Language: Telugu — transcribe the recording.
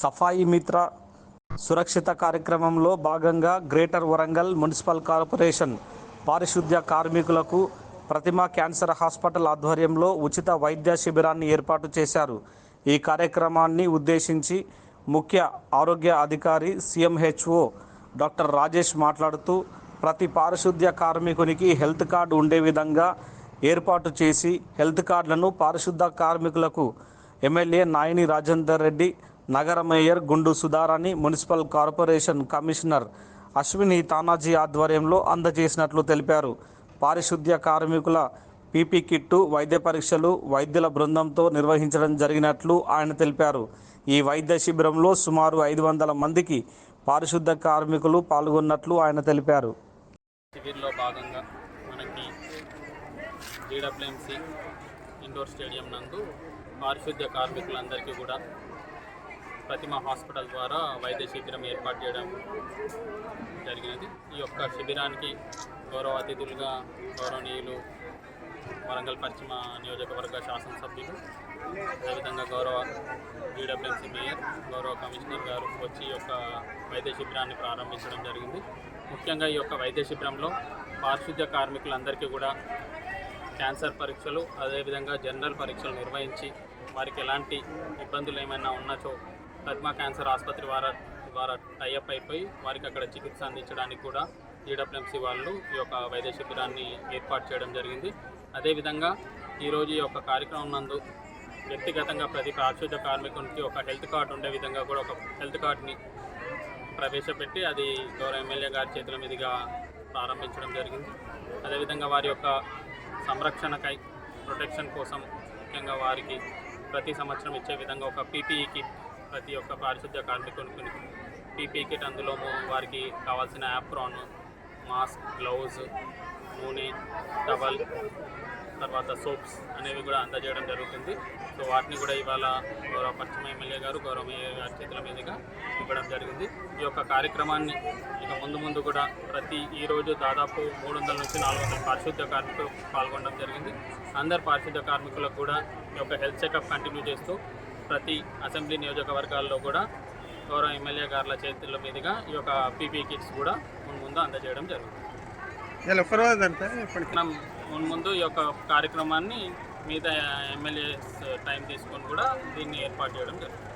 సఫాయి మిత్ర సురక్షిత కార్యక్రమంలో భాగంగా గ్రేటర్ వరంగల్ మున్సిపల్ కార్పొరేషన్ పారిశుద్ధ్య కార్మికులకు ప్రతిమ క్యాన్సర్ హాస్పిటల్ ఆధ్వర్యంలో ఉచిత వైద్య శిబిరాన్ని ఏర్పాటు చేశారు. ఈ కార్యక్రమాన్ని ఉద్దేశించి ముఖ్య ఆరోగ్య అధికారి సిఎంహెచ్ఓ డాక్టర్ రాజేష్ మాట్లాడుతూ ప్రతి పారిశుద్ధ్య కార్మికునికి హెల్త్ కార్డు ఉండే విధంగా ఏర్పాటు చేసి హెల్త్ కార్డులను పారిశుద్ధ కార్మికులకు ఎమ్మెల్యే నాయని రాజేందర్ రెడ్డి నగర mayor Gundu Sudharani municipal corporation commissioner Ashwini Tanaji ఆధ్వర్యంలో అందజేసినట్లు తెలిపారు. పారిశుద్ధ్య కార్మికుల పీపీ కిట్టు వైద్య పరీక్షలు వైద్యుల బృందంతో నిర్వహించడం జరిగినట్లు ఆయన తెలిపారు. ఈ వైద్య శిబిరంలో సుమారు ఐదు వందల మందికి పారిశుద్ధ కార్మికులు పాల్గొన్నట్లు ఆయన తెలిపారు. శిబిర్లో భాగంగా మనకి జీడబ్ల్యూఎంసీ ఇండోర్ స్టేడియం నందు పారిశుద్ధ్య కార్మికులందరికీ కూడా ప్రతిమ హాస్పిటల్ ద్వారా వైద్య శిబిరం ఏర్పాటు చేయడం జరిగినది. ఈ యొక్క శిబిరానికి గౌరవ అతిథులుగా గౌరవనీయులు వరంగల్ పశ్చిమ నియోజకవర్గ శాసనసభ్యులు అదేవిధంగా గౌరవ జీడబ్ల్యూఎంసీ మేయర్ గౌరవ కమిషనర్ గారు వచ్చి ఈ యొక్క వైద్య శిబిరాన్ని ప్రారంభించడం జరిగింది. ముఖ్యంగా ఈ యొక్క వైద్య శిబిరంలో పారిశుద్ధ్య కార్మికులందరికీ కూడా క్యాన్సర్ పరీక్షలు అదేవిధంగా జనరల్ పరీక్షలు నిర్వహించి వారికి ఎలాంటి ఇబ్బందులు ఏమైనా ఉన్నచో పద్మ క్యాన్సర్ ఆసుపత్రి వారి ద్వారా టైఅప్ అయిపోయి వారికి అక్కడ చికిత్స అందించడానికి కూడా జీడబ్ల్యూఎంసీ వాళ్ళు ఈ యొక్క వైద్య శిబిరాన్ని ఏర్పాటు చేయడం జరిగింది. అదేవిధంగా ఈరోజు ఈ యొక్క కార్యక్రమం నందు వ్యక్తిగతంగా ప్రతి ప్రాచుర్య కార్మికునికి ఒక హెల్త్ కార్డు ఉండే విధంగా కూడా ఒక హెల్త్ కార్డుని ప్రవేశపెట్టి అది గౌరవ ఎమ్మెల్యే గారి చేతుల మీదుగా ప్రారంభించడం జరిగింది. అదేవిధంగా వారి యొక్క సంరక్షణకై ప్రొటెక్షన్ కోసం ముఖ్యంగా వారికి ప్రతి సంవత్సరం ఇచ్చే విధంగా ఒక పీపీఈ కిట్ ప్రతి ఒక్క పారిశుద్ధ్య కార్మికునికి పీపీ కిట్ అందులో వారికి కావాల్సిన యాప్రాన్ మాస్క్ గ్లౌజ్ నూనె టవల్ తర్వాత సోప్స్ అనేవి కూడా అందజేయడం జరుగుతుంది. సో వాటిని కూడా ఇవాళ గౌరవ పశ్చిమ ఎమ్మెల్యే గారు గౌరవ మేయర్ గారి చేతుల మీదుగా ఇవ్వడం జరిగింది. ఈ యొక్క కార్యక్రమాన్ని ఇక ముందు ముందు కూడా ప్రతి ఈరోజు దాదాపు మూడు వందల నుంచి నాలుగు వందల పారిశుద్ధ్య కార్మికులు పాల్గొనడం జరిగింది. అందరు పారిశుద్ధ్య కార్మికులకు కూడా ఈ యొక్క హెల్త్ చెకప్ కంటిన్యూ చేస్తూ ప్రతి అసెంబ్లీ నియోజకవర్గాల్లో కూడా గౌరవ ఎమ్మెల్యే గారుల చేతుల మీదుగా ఈ యొక్క పీపీ కిట్స్ కూడా ముందు ముందు అందజేయడం జరుగుతుంది. మనం ముందు ముందు ఈ యొక్క కార్యక్రమాన్ని మిగతా ఎమ్మెల్యే టైం తీసుకొని కూడా దీన్ని ఏర్పాటు చేయడం జరుగుతుంది.